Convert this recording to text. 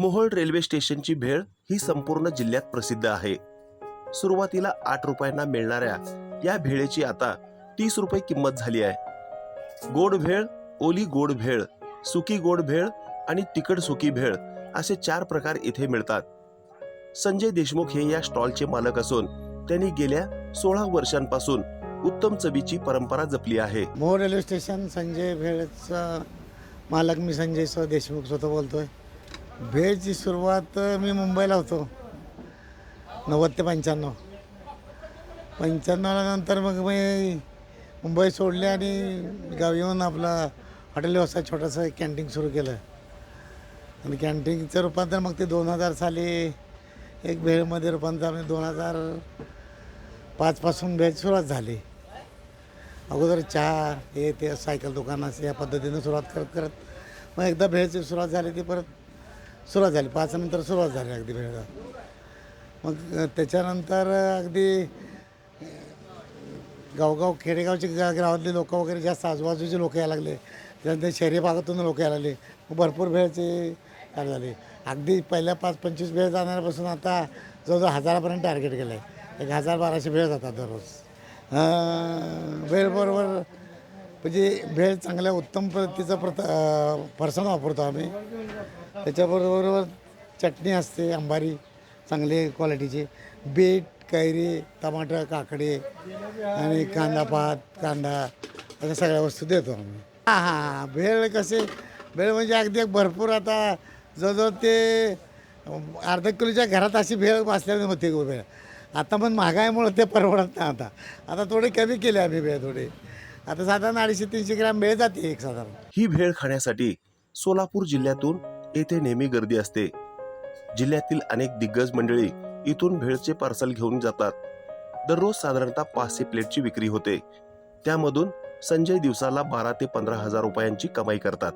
Mohol railway स्टेशनची भेळ ही संपूर्ण जिल्ह्यात प्रसिद्ध आहे. सुरुवातीला आठ रुपयांना मिळणाऱ्या या भेळेची आता तीस रुपये किंमत झाली आहे. गोड भेळ ओली गोड भेळ सुकी गोड भेळ आणि तिखट सुकी भेळ असे चार प्रकार इथे मिळतात. संजय देशमुख हे या स्टॉलचे मालक असून त्यांनी गेल्या सोळा वर्षांपासून उत्तम चवीची परंपरा जपली आहे. मोहोळ रेल्वे स्टेशन संजय भेळचा मालक मी संजय स देशमुख स्वतः बोलतो आहे भेळची सुरुवात मी मुंबईला होतो. नव्वद ते पंच्याण्णव. पंच्याण्णवला नंतर मग मी मुंबई सोडली आणि गावी येऊन आपला हॉटेल व्यवसाय छोटासा एक कॅन्टीन सुरू केलं. आणि कॅन्टीनचं रूपांतर मग ते दोन हजार साली एक भेळमध्ये रूपांतर म्हणजे दोन हजार पाचपासून भेळ सुरुवात झाली. अगोदर चहा हे ते सायकल दुकान असे या पद्धतीनं सुरुवात करत करत मग एकदा भेळची सुरुवात झाली ती परत सुरुवात झाली. पाच नंतर सुरुवात झाली अगदी भेळला मग त्याच्यानंतर अगदी गावगाव खेडेगावचे गावातले लोक वगैरे जास्त आजूबाजूचे लोक यायला लागले. त्यानंतर शहरी भागातून लोक यायला लागले. मग भरपूर वेळचे काय झाले अगदी पहिल्या पाच पंचवीस वेळ जाणाऱ्यापासून आता जवळजवळ हजारापर्यंत टार्गेट केलं आहे एक हजार बाराशे वेळ जातात दररोज. वेळ बरोबर म्हणजे भेळ चांगल्या उत्तम पद्धतीचा प्रत फरसाण वापरतो आम्ही. त्याच्याबरोबर चटणी असते अंबारी चांगली क्वालिटीची. बीट कैरी टमाटर काकडे आणि कांदा पात कांदा अशा सगळ्या वस्तू देतो आम्ही. हां हां भेळ कसे भेळ म्हणजे अगदी भरपूर आता जवळजवळ ते अर्धा किलोच्या घरात अशी भेळ असल्याने होते भेळ. आता पण महागाईमुळे ते परवडत नाही आता. आता थोडे कमी केले आम्ही भेळ थोडे. आता साधारण अडीचशे तीनशे ग्रॅम भेळ जाते एक साधारण. ही भेळ खाण्यासाठी सोलापूर जिल्ह्यातून येथे नेहमी गर्दी असते. जिल्ह्यातील अनेक दिग्गज मंडळी इथून भेळचे पार्सल घेऊन जातात. दररोज साधारणतः पाचशे प्लेटची विक्री होते. त्यामधून संजय दिवसाला बारा ते पंधरा हजार रुपयांची कमाई करतात.